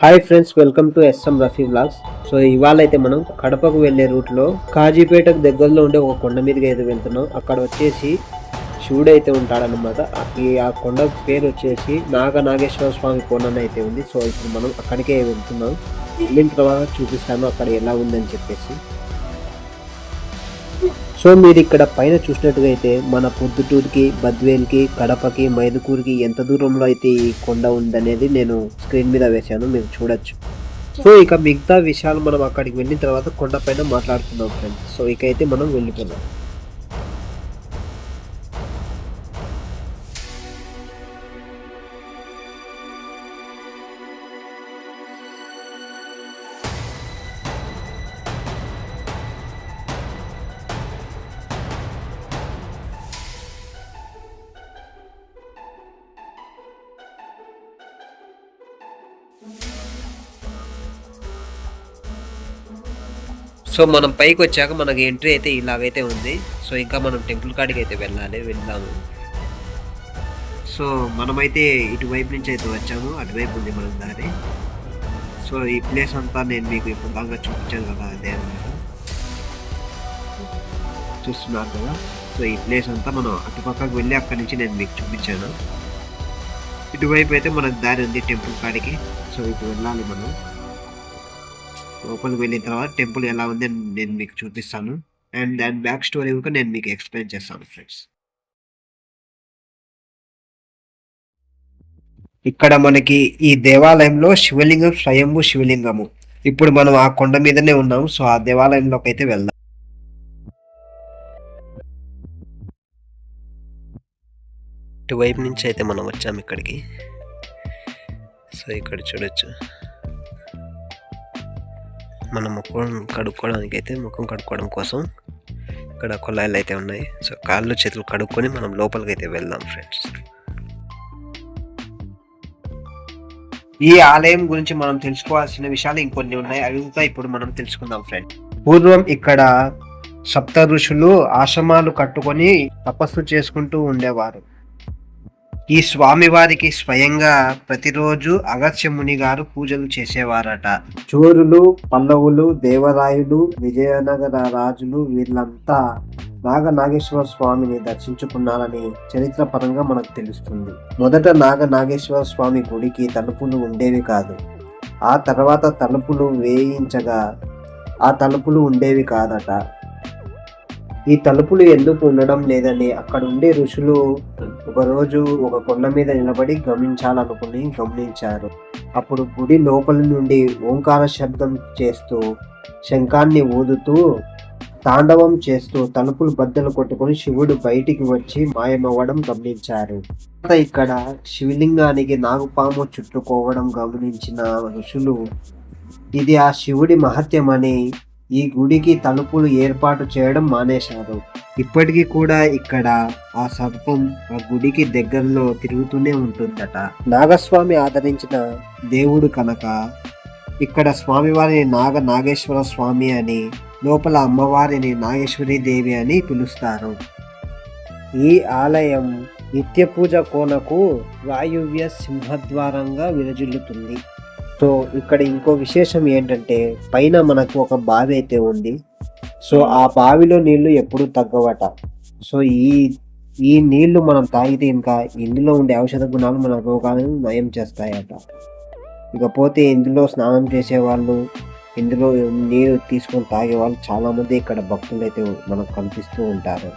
Hi friends welcome to SM Rafi blogs so ఇవాళ అయితే మనం కడపకు వెళ్ళే రూట్లో కాజీపేటకు దగ్గరలో ఉండే ఒక కొండ మీదకి అయితే వెళ్తున్నాం. అక్కడ వచ్చేసి శివుడు అయితే ఉంటాడనమాట ఈ ఆ కొండ పేరు వచ్చేసి నాగ నాగేశ్వర స్వామి కొండ అయితే ఉంది. సో ఇప్పుడు మనం అక్కడికే వెళ్తున్నాం. వెళ్ళిన తర్వాత చూపిస్తాను అక్కడ ఎలా ఉందని చెప్పేసి. సో మీరు ఇక్కడ పైన చూసినట్టుగా అయితే మన పొద్దుటూరుకి బద్వేల్కి కడపకి మైదుకూరుకి ఎంత దూరంలో అయితే ఈ కొండ ఉందనేది నేను స్క్రీన్ మీద వేశాను మీరు చూడొచ్చు. సో ఇక మిగతా విషయాలు మనం అక్కడికి వెళ్ళిన తర్వాత కొండపైన మాట్లాడుతున్నాం ఫ్రెండ్స్ సో ఇక అయితే మనం వెళ్ళిపోదాం. సో మనం పైకి వచ్చాక మనకి ఎంట్రీ అయితే ఇలాగైతే ఉంది. సో ఇంకా మనం టెంపుల్ కాడికి అయితే వెళ్ళాలి వెళ్దాము. సో మనమైతే ఇటువైపు నుంచి అయితే వచ్చాము అటువైపు ఉంది మన దారి. సో ఈ ప్లేస్ అంతా నేను మీకు ఇప్పుడు బాగా చూపించాను కదా అదే చూస్తున్నారు కదా? సో ఈ ప్లేస్ అంతా మనం అటుపక్కకు వెళ్ళి అక్కడి నుంచి నేను మీకు చూపించాను. ఇటువైపు అయితే మనకు దారి ఉంది టెంపుల్ కాడికి. సో ఇటు వెళ్ళాలి మనం. లోపలికి వెళ్ళిన తర్వాత టెంపుల్ ఎలా ఉంది అని నేను మీకు చూపిస్తాను. అండ్ దాని బ్యాక్ స్టోరీ కూడా నేను మీకు ఎక్స్ప్లెయిన్ చేస్తాను ఫ్రెండ్స్. ఇక్కడ మనకి ఈ దేవాలయంలో శివలింగం స్వయంభూ శివలింగము. ఇప్పుడు మనం ఆ కొండ మీదనే ఉన్నాము సో ఆ దేవాలయంలోకి అయితే వెళ్దాం. ఇటువైపు నుంచి అయితే మనం వచ్చాము ఇక్కడికి. సో ఇక్కడ చూడొచ్చు. మన ముఖం కడుక్కోవడానికి అయితే ముఖం కడుక్కోవడం కోసం ఇక్కడ కుళాయిలు అయితే ఉన్నాయి. సో కాళ్ళు చేతులు కడుక్కొని మనం లోపలికి అయితే వెళ్దాం ఫ్రెండ్స్ ఈ ఆలయం గురించి మనం తెలుసుకోవాల్సిన విషయాలు ఇంకొన్ని ఉన్నాయి. అవి కూడా ఇప్పుడు మనం తెలుసుకుందాం ఫ్రెండ్ పూర్వం ఇక్కడ సప్త ఋషులు ఆశ్రమాలు కట్టుకొని తపస్సు చేసుకుంటూ ఉండేవారు. ఈ స్వామివారికి స్వయంగా ప్రతిరోజు అగత్యముని గారు పూజలు చేసేవారట. చోరులు పల్లవులు దేవరాయులు విజయనగర రాజులు వీళ్ళంతా నాగనాగేశ్వర స్వామిని దర్శించుకున్నారని చరిత్ర పరంగా మనకు తెలుస్తుంది. మొదట నాగనాగేశ్వర స్వామి గుడికి తలుపులు ఉండేవి కాదు. ఆ తర్వాత తలుపులు వేయించగా ఆ తలుపులు ఉండేవి కాదట. ఈ తలుపులు ఎందుకు ఉండడం లేదని అక్కడ ఉండే ఋషులు ఒకరోజు ఒక కొండ మీద నిలబడి గమనించాలనుకుని గమనించారు. అప్పుడు గుడి లోపలి నుండి ఓంకార శబ్దం చేస్తూ శంఖాన్ని ఊదుతూ తాండవం చేస్తూ తలుపులు బద్దలు కొట్టుకొని శివుడు బయటికి వచ్చి మాయమవ్వడం గమనించారు. ఇక్కడ శివలింగానికి నాగుపాము చుట్టుకోవడం గమనించిన ఋషులు ఇది ఆ శివుడి మహత్యమని ఈ గుడికి తలుపులు ఏర్పాటు చేయడం మానేశారు. ఇప్పటికీ కూడా ఇక్కడ ఆ సర్పం ఆ గుడికి దగ్గరలో తిరుగుతూనే ఉంటుందట. నాగస్వామి ఆదరించిన దేవుడు కనుక ఇక్కడ స్వామివారిని నాగ నాగేశ్వర స్వామి అని లోపల అమ్మవారిని నాగేశ్వరి దేవి అని పిలుస్తారు. ఈ ఆలయం నిత్య పూజ కోనకు వాయువ్య సింహద్వారంగా విరజిల్లుతుంది. సో ఇక్కడ ఇంకో విశేషం ఏంటంటే పైన మనకు ఒక బావి అయితే ఉంది. సో ఆ బావిలో నీళ్ళు ఎప్పుడూ తగ్గవట. సో ఈ ఈ నీళ్ళు మనం తాగితే ఇంకా ఇందులో ఉండే ఔషధ గుణాలు మన రోగాలను నయం చేస్తాయట. ఇకపోతే ఇందులో స్నానం చేసే వాళ్ళు ఇందులో నీరు తీసుకొని తాగేవాళ్ళు చాలామంది చాలా మంది ఇక్కడ భక్తులు అయితే మనకు కనిపిస్తూ ఉంటారు.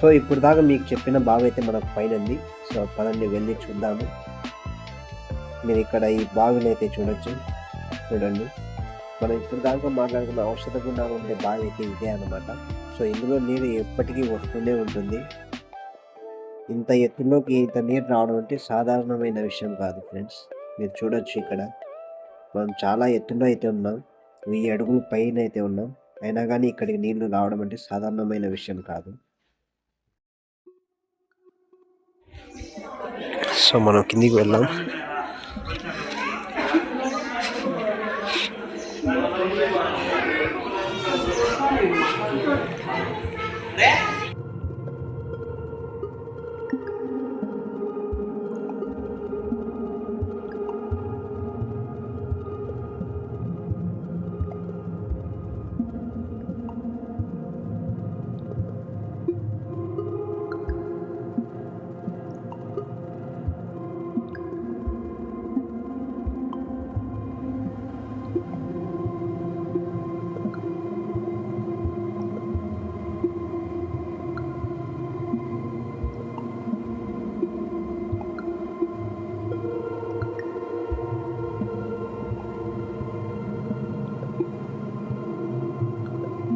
సో ఇప్పుడు దాకా మీకు చెప్పిన బావి అయితే మనకు పైన ఉంది సో పదండి వెళ్ళి చూద్దాము. మీరు ఇక్కడ ఈ బావిని అయితే చూడొచ్చు. చూడండి. మనం ఇప్పుడు దాకా మాట్లాడుకున్న ఔషధ గుణాలు ఉండే బావి అయితే ఇదే అనమాట సో ఇందులో నీరు ఎప్పటికీ వస్తూనే ఉంటుంది. ఇంత ఎత్తులోకి ఇంత నీరు రావడం అంటే సాధారణమైన విషయం కాదు ఫ్రెండ్స్. మీరు చూడొచ్చు ఇక్కడ. మనం చాలా ఎత్తులో అయితే ఉన్నాం. వెయ్యి అడుగులు పైన అయితే ఉన్నాం. అయినా కానీ ఇక్కడికి నీళ్ళు రావడం అంటే సాధారణమైన విషయం కాదు. సో మనం కిందికి వెళ్దాం.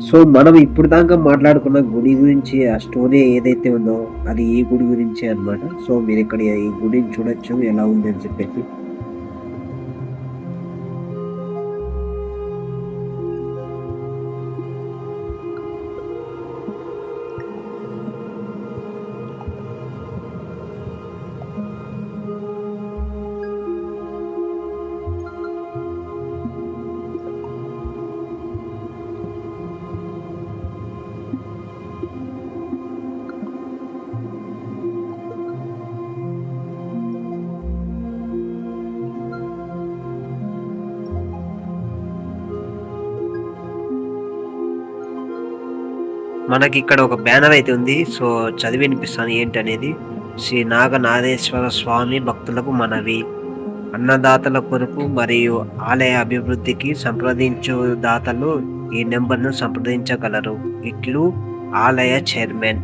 సో మనం ఇప్పుడు దాకా మాట్లాడుకున్న గుడి గురించి ఆ స్టోరీ ఏదైతే ఉందో అది ఈ గుడి గురించి అన్నమాట. సో మీరు ఇక్కడ ఈ గుడిని చూడొచ్చు ఎలా ఉంది అని చెప్పేసి. మనకి ఇక్కడ ఒక బ్యానర్ అయితే ఉంది. సో చదివి వినిపిస్తాను ఏంటనేది. శ్రీ నాగనాథేశ్వర స్వామి భక్తులకు మనవి. అన్నదాతల కొరకు మరియు ఆలయ అభివృద్ధికి సంప్రదించు దాతలు ఈ నెంబర్ను సంప్రదించగలరు. ఇట్లు ఆలయ చైర్మన్.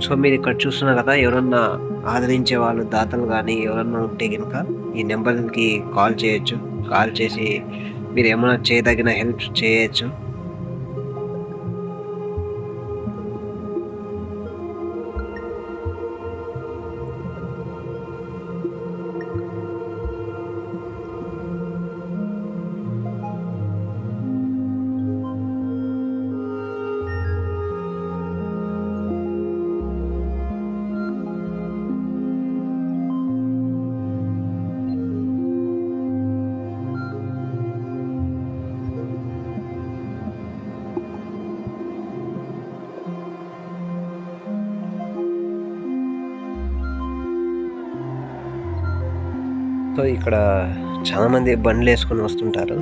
సో మీరు ఇక్కడ చూస్తున్నారు కదా ఎవరన్నా ఆదరించే వాళ్ళు దాతలు కానీ ఎవరన్నా ఉంటే కనుక ఈ నెంబర్కి కాల్ చేయొచ్చు. కాల్ చేసి మీరు ఏమైనా చేయదగిన హెల్ప్ చేయొచ్చు. సో ఇక్కడ చాలామంది బండ్లు వేసుకొని వస్తుంటారు.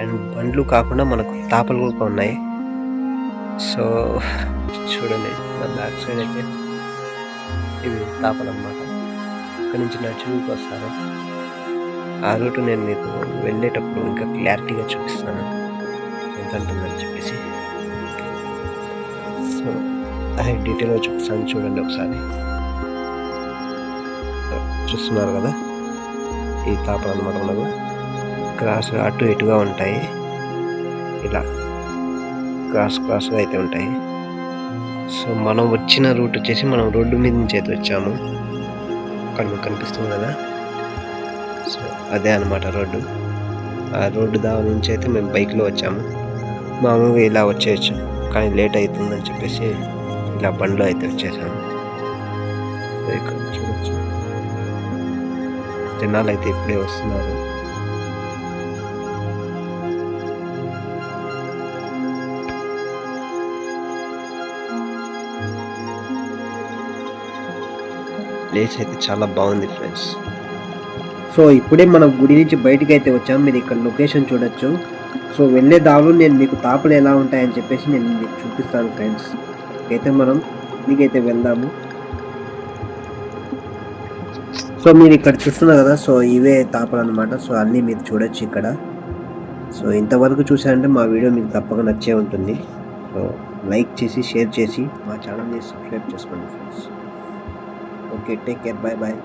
అండ్ బండ్లు కాకుండా మనకు తాపలు కూడా ఉన్నాయి. సో చూడండి మన బ్యాక్ సైడ్ అయితే ఇవి తాపలు అన్నమాట. ఇక్కడ నుంచి నడుచుకు వస్తారు ఆ రూట్ నేను మీకు వెళ్ళేటప్పుడు ఇంకా క్లారిటీగా చూపిస్తాను. ఎంత ఉంటుందని చెప్పేసి. సో అది డీటెయిల్గా చూపిస్తాను. చూడండి ఒకసారి. చూస్తున్నారు కదా? ఈ తాపలు అనమాట మనకు క్రాస్గా అటు ఇటుగా ఉంటాయి. ఇలా క్రాస్ క్రాస్గా అయితే ఉంటాయి. సో మనం వచ్చిన రూట్ వచ్చేసి మనం రోడ్డు మీద నుంచి అయితే వచ్చాము. అక్కడ మీకు కనిపిస్తుంది కదా? సో అదే అనమాట రోడ్డు. ఆ రోడ్డు దాని నుంచి అయితే మేము బైక్లో వచ్చాము. మామూలుగా ఇలా వచ్చేయచ్చు. కానీ లేట్ అవుతుందని చెప్పేసి ఇలా బండ్లో అయితే వచ్చేసాము. ఇక్కడ చూడొచ్చు. జనాలు అయితే ఇప్పుడే వస్తున్నారు. ప్లేస్ అయితే చాలా బాగుంది ఫ్రెండ్స్. సో ఇప్పుడే మనం గుడి నుంచి బయటికి అయితే వచ్చాం. మీరు ఇక్కడ లొకేషన్ చూడొచ్చు. సో వెళ్ళే దారిలో నేను మీకు తాపలు ఎలా ఉంటాయని చెప్పేసి నేను మీకు చూపిస్తాను ఫ్రెండ్స్. అయితే మనం మీకైతే వెళ్దాము. సో మీరు ఇక్కడ చూస్తున్నారు కదా సో ఇవే తాపలు అనమాట సో అన్నీ మీరు చూడొచ్చు ఇక్కడ. సో ఇంతవరకు చూసారంటే మా వీడియో మీకు తప్పక నచ్చే ఉంటుంది. సో లైక్ చేసి షేర్ చేసి మా ఛానల్ని సబ్స్క్రైబ్ చేసుకోండి friends. Okay take care bye bye